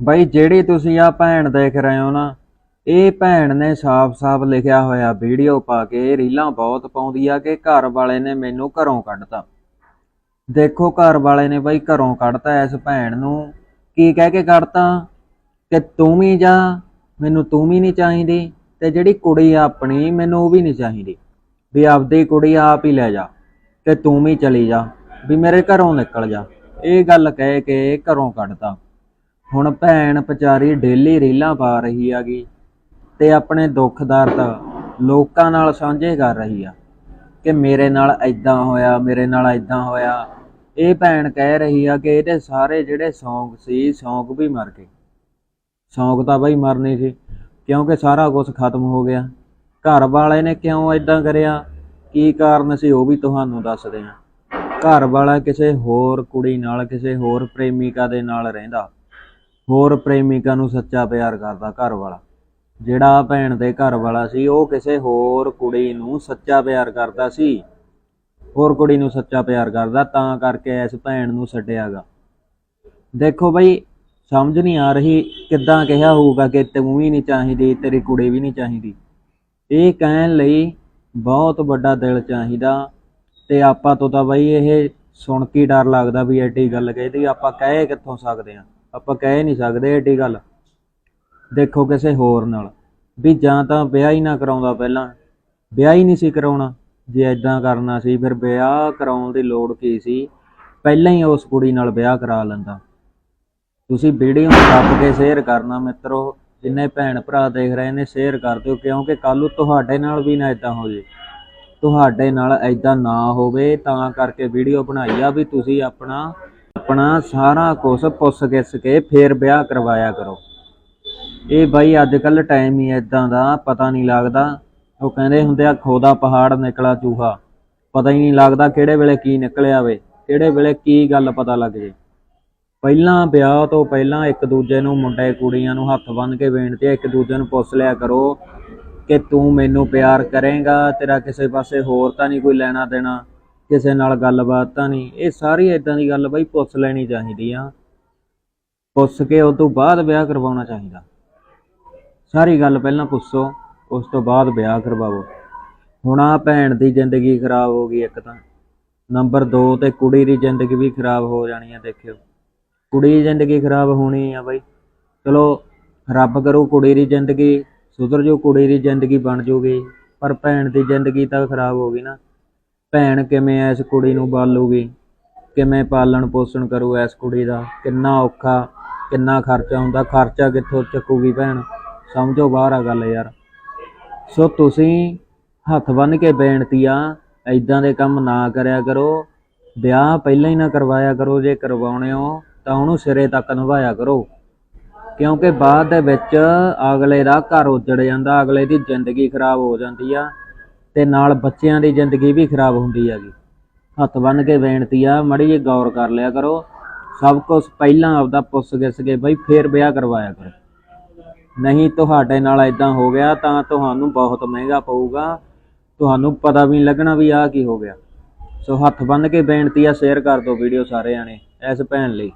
ਬਈ ਜਿਹੜੀ ਤੁਸੀਂ ਆ ਭੈਣ ਦੇਖ ਰਹੇ ਹੋ ਨਾ, ਇਹ ਭੈਣ ਨੇ ਸਾਫ਼-ਸਾਫ਼ ਲਿਖਿਆ ਹੋਇਆ ਵੀਡੀਓ ਪਾ ਕੇ ਰੀਲਾਂ ਬਹੁਤ ਪਾਉਂਦੀ ਆ ਕਿ ਘਰ ਵਾਲੇ ਨੇ ਮੈਨੂੰ ਘਰੋਂ ਕੱਢਤਾ। ਦੇਖੋ ਘਰ ਵਾਲੇ ਨੇ ਬਈ ਘਰੋਂ ਕੱਢਤਾ ਇਸ ਭੈਣ ਨੂੰ। ਕੀ ਕਹਿ ਕੇ ਕੱਢਤਾ? ਕਿ ਤੂੰ ਵੀ ਜਾ, ਮੈਨੂੰ ਤੂੰ ਵੀ ਨਹੀਂ ਚਾਹੀਦੀ ਤੇ ਜਿਹੜੀ ਕੁੜੀ ਆ ਆਪਣੀ ਮੈਨੂੰ ਉਹ ਵੀ ਨਹੀਂ ਚਾਹੀਦੀ। ਵੀ ਆਪਦੀ ਕੁੜੀ ਆਪ ਹੀ ਲੈ ਜਾ ਤੇ ਤੂੰ ਵੀ ਚਲੀ ਜਾ, ਵੀ ਮੇਰੇ ਘਰੋਂ ਨਿਕਲ ਜਾ। ਇਹ ਗੱਲ ਕਹਿ ਕੇ ਘਰੋਂ ਕੱਢਤਾ। ਹੁਣ ਭੈਣ ਵਿਚਾਰੀ ਡੇਲੀ ਰੀਲਾਂ ਪਾ ਰਹੀ ਆਗੀ ਤੇ ਆਪਣੇ ਦੁੱਖ ਦਰਦ ਲੋਕਾਂ ਨਾਲ ਸਾਂਝੇ ਕਰ ਰਹੀ ਆ ਕਿ ਮੇਰੇ ਨਾਲ ਐਦਾਂ ਹੋਇਆ, ਮੇਰੇ ਨਾਲ ਐਦਾਂ ਹੋਇਆ। ਇਹ ਭੈਣ ਕਹਿ ਰਹੀ ਆ ਕਿ ਇਹਦੇ ਸਾਰੇ ਜਿਹੜੇ ਸ਼ੌਂਕ ਸੀ, ਸ਼ੌਂਕ ਵੀ ਮਰ ਗਏ। ਸ਼ੌਂਕ ਤਾਂ ਬਈ ਮਰਨੇ ਸੀ, ਕਿਉਂਕਿ ਸਾਰਾ ਕੁਝ ਖਤਮ ਹੋ ਗਿਆ। ਘਰ ਵਾਲੇ ਨੇ ਕਿਉਂ ਐਦਾਂ ਕਰਿਆ? ਕੀ ਕਾਰਨ ਸੀ ਉਹ ਵੀ ਤੁਹਾਨੂੰ ਦੱਸਦੇ ਹਾਂ ਘਰ ਵਾਲਾ ਕਿਸੇ ਹੋਰ ਕੁੜੀ ਨਾਲ, ਕਿਸੇ ਹੋਰ ਪ੍ਰੇਮਿਕਾ ਦੇ ਨਾਲ ਰਹਿੰਦਾ। ਹੋਰ ਪ੍ਰੇਮਿਕਾ ਨੂੰ ਸੱਚਾ ਪਿਆਰ ਕਰਦਾ ਘਰ ਵਾਲਾ। ਜਿਹੜਾ ਭੈਣ ਦੇ ਘਰ ਵਾਲਾ ਸੀ, ਉਹ ਕਿਸੇ ਹੋਰ ਕੁੜੀ ਨੂੰ ਸੱਚਾ ਪਿਆਰ ਕਰਦਾ ਸੀ। ਹੋਰ ਕੁੜੀ ਨੂੰ ਸੱਚਾ ਪਿਆਰ ਕਰਦਾ, ਤਾਂ ਕਰਕੇ ਇਸ ਭੈਣ ਨੂੰ ਛੱਡਿਆਗਾ। ਦੇਖੋ ਬਈ, ਸਮਝ ਨਹੀਂ ਆ ਰਹੀ ਕਿੱਦਾਂ ਕਿਹਾ ਹੋਊਗਾ ਕਿ ਤੂੰ ਵੀ ਨਹੀਂ ਚਾਹੀਦੀ, ਤੇਰੀ ਕੁੜੀ ਵੀ ਨਹੀਂ ਚਾਹੀਦੀ। ਇਹ ਕਹਿਣ ਲਈ ਬਹੁਤ ਵੱਡਾ ਦਿਲ ਚਾਹੀਦਾ। ਤੇ ਆਪਾਂ ਤੋਂ ਤਾਂ ਬਈ ਇਹ ਸੁਣ ਕੇ ਡਰ ਲੱਗਦਾ ਵੀ ਐਡੀ ਗੱਲ ਕਹਿਦੀ ਆਪਾਂ ਕਹਿ ਕਿੱਥੋਂ ਸਕਦੇ ਆ ਆਪਾਂ ਕਹਿ ਨਹੀਂ ਸਕਦੇ ਏਡੀ ਗੱਲ। ਦੇਖੋ ਕਿਸੇ ਹੋਰ ਨਾਲ। ਵੀ ਜਾਂ ਤਾਂ ਵਿਆਹ ਹੀ ਨਾ ਕਰਾਉਂਦਾ ਪਹਿਲਾਂ। ਵਿਆਹ ਹੀ ਨਹੀਂ ਸੀ ਕਰਾਉਣਾ। ਜੇ ਐਦਾਂ ਕਰਨਾ ਸੀ, ਫਿਰ ਵਿਆਹ ਕਰਾਉਣ ਦੀ ਲੋੜ ਕੀ ਸੀ? ਪਹਿਲਾਂ ਹੀ ਉਸ ਕੁੜੀ ਨਾਲ ਵਿਆਹ ਕਰਾ ਲੈਂਦਾ। ਤੁਸੀਂ ਵੀਡੀਓ ਨੂੰ ਦੱਬ ਕੇ ਸ਼ੇਅਰ ਕਰਨਾ ਮਿੱਤਰੋ। ਜਿੰਨੇ ਭੈਣ ਭਰਾ ਦੇਖ ਰਹੇ ਨੇ ਸ਼ੇਅਰ ਕਰ ਦਿਓ। ਕਿਉਂਕਿ ਕੱਲ ਨੂੰ ਤੁਹਾਡੇ ਨਾਲ ਵੀ ਨਾ ਇਦਾਂ ਹੋ ਜੇ। ਤੁਹਾਡੇ ਨਾਲ ਐਦਾਂ ਨਾ ਹੋਵੇ, ਤਾਂ ਕਰਕੇ ਵੀਡੀਓ ਬਣਾਈ ਆ ਵੀ ਤੁਸੀਂ ਆਪਣਾ ਆਪਣਾ ਸਾਰਾ ਕੁਝ ਪੁੱਛ ਗਿੱਛ ਕੇ ਫੇਰ ਵਿਆਹ ਕਰਵਾਇਆ ਕਰੋ। ਇਹ ਬਾਈ ਅੱਜ ਕੱਲ ਟਾਈਮ ਹੀ ਐਦਾਂ ਦਾ, ਪਤਾ ਨਹੀਂ ਲੱਗਦਾ। ਉਹ ਕਹਿੰਦੇ ਹੁੰਦੇ ਆ, ਖੋਦਾ ਪਹਾੜ ਨਿਕਲਾ ਚੂਹਾ। ਪਤਾ ਹੀ ਨਹੀਂ ਲੱਗਦਾ ਕਿਹੜੇ ਵੇਲੇ ਕੀ ਨਿਕਲਿਆ ਵੇ, ਕਿਹੜੇ ਵੇਲੇ ਕੀ ਗੱਲ ਪਤਾ ਲੱਗ ਜੇ। ਪਹਿਲਾਂ ਵਿਆਹ ਤੋਂ ਪਹਿਲਾਂ ਇੱਕ ਦੂਜੇ ਨੂੰ ਮੁੰਡੇ ਕੁੜੀਆਂ ਨੂੰ ਹੱਥ ਬੰਨ੍ਹ ਕੇ ਬੇਨਤੀ ਹੈ ਇੱਕ ਦੂਜੇ ਨੂੰ ਪੁੱਛ ਲਿਆ ਕਰੋ ਕਿ ਤੂੰ ਮੈਨੂੰ ਪਿਆਰ ਕਰੇਗਾ, ਤੇਰਾ ਕਿਸੇ ਪਾਸੇ ਹੋਰ ਤਾਂ ਨਹੀਂ ਕੋਈ ਲੈਣਾ ਦੇਣਾ। ਕਿਸੇ ਨਾਲ ਗੱਲਬਾਤ ਤਾਂ ਨਹੀਂ। ਇਹ ਸਾਰੀ ਇਦਾਂ ਦੀ ਗੱਲ ਬਈ ਪੁੱਛ ਲੈਣੀ ਚਾਹੀਦੀ ਆ। ਪੁੱਛ ਕੇ ਉਸ ਤੋਂ ਬਾਅਦ ਵਿਆਹ ਕਰਵਾਉਣਾ ਚਾਹੀਦਾ। ਸਾਰੀ ਗੱਲ ਪਹਿਲਾਂ ਪੁੱਛੋ, ਉਸ ਤੋਂ ਬਾਅਦ ਵਿਆਹ ਕਰਵਾਓ। ਹੁਣ ਆ ਭੈਣ ਦੀ ਜ਼ਿੰਦਗੀ ਖਰਾਬ ਹੋ ਗਈ ਇੱਕ ਤਾਂ। ਨੰਬਰ 2 ਤੇ ਕੁੜੀ ਦੀ ਜ਼ਿੰਦਗੀ ਵੀ ਖਰਾਬ ਹੋ ਜਾਣੀ ਆ, ਦੇਖਿਓ। ਕੁੜੀ ਦੀ ਜ਼ਿੰਦਗੀ ਖਰਾਬ ਹੋਣੀ ਆ ਬਈ। ਚਲੋ, ਰੱਬ ਕਰੂ ਕੁੜੀ ਦੀ ਜ਼ਿੰਦਗੀ ਸੁਧਰ ਜੋ, ਕੁੜੀ ਦੀ ਜ਼ਿੰਦਗੀ ਬਣ ਜੂਗੀ। ਪਰ ਭੈਣ ਦੀ ਜ਼ਿੰਦਗੀ ਤਾਂ ਖਰਾਬ ਹੋ ਗਈ ਨਾ। ਭੈਣ ਕਿਵੇਂ ਇਸ ਕੁੜੀ ਨੂੰ ਪਾਲੂਗੀ ਕਿਵੇਂ ਪਾਲਣ ਪੋਸ਼ਣ ਕਰੂ ਇਸ ਕੁੜੀ ਦਾ? ਕਿੰਨਾ ਔਖਾ, ਕਿੰਨਾ ਖਰਚਾ ਹੁੰਦਾ, ਖਰਚਾ ਕਿੱਥੋਂ ਚੱਕੂਗੀ ਭੈਣ? ਸਮਝੋ ਬਾਹਰ ਆ ਗੱਲ ਯਾਰ। ਸੋ ਤੁਸੀਂ ਹੱਥ ਬੰਨ ਕੇ ਬੇਨਤੀ ਆ ਐਦਾਂ ਦੇ ਕੰਮ ਨਾ ਕਰਿਆ ਕਰੋ। ਵਿਆਹ ਪਹਿਲਾਂ ਹੀ ਨਾ ਕਰਵਾਇਆ ਕਰੋ, ਜੇ ਕਰਵਾਉਣੇ ਹੋ ਤਾਂ ਉਹਨੂੰ ਸਿਰੇ ਤੱਕ ਨਿਭਾਇਆ ਕਰੋ। ਕਿਉਂਕਿ ਬਾਅਦ ਦੇ ਵਿੱਚ ਅਗਲੇ ਦਾ ਘਰ ਉਜੜ ਜਾਂਦਾ, ਅਗਲੇ ਦੀ ਜ਼ਿੰਦਗੀ ਖਰਾਬ ਹੋ ਜਾਂਦੀ ਆ। ਤੇ ਨਾਲ ਬੱਚਿਆਂ ਦੀ ਜ਼ਿੰਦਗੀ ਵੀ ਖਰਾਬ ਹੁੰਦੀ ਹੈਗੀ। ਹੱਥ ਬੰਨ ਕੇ ਬੇਨਤੀ ਆ, ਮੜੀ ਜੀ ਗੌਰ ਕਰ ਲਿਆ ਕਰੋ। ਸਭ ਕੁਝ ਪਹਿਲਾਂ ਆਪਦਾ ਪੁੱਛ ਗਿੱਛ ਕੇ ਬਈ ਫੇਰ ਵਿਆਹ ਕਰਵਾਇਆ ਕਰੋ। ਨਹੀਂ ਤੁਹਾਡੇ ਨਾਲ ਇਦਾਂ ਹੋ ਗਿਆ ਤਾਂ ਤੁਹਾਨੂੰ ਬਹੁਤ ਮਹਿੰਗਾ ਪਊਗਾ। ਤੁਹਾਨੂੰ ਪਤਾ ਵੀ ਨਹੀਂ ਲੱਗਣਾ ਵੀ ਆਹ ਕੀ ਹੋ ਗਿਆ। ਸੋ ਹੱਥ ਬੰਨ ਕੇ ਬੇਨਤੀ ਆ ਸ਼ੇਅਰ ਕਰ ਦਿਓ ਵੀਡੀਓ ਸਾਰੇ ਜਾਣੇ ਇਸ ਭੈਣ ਲਈ।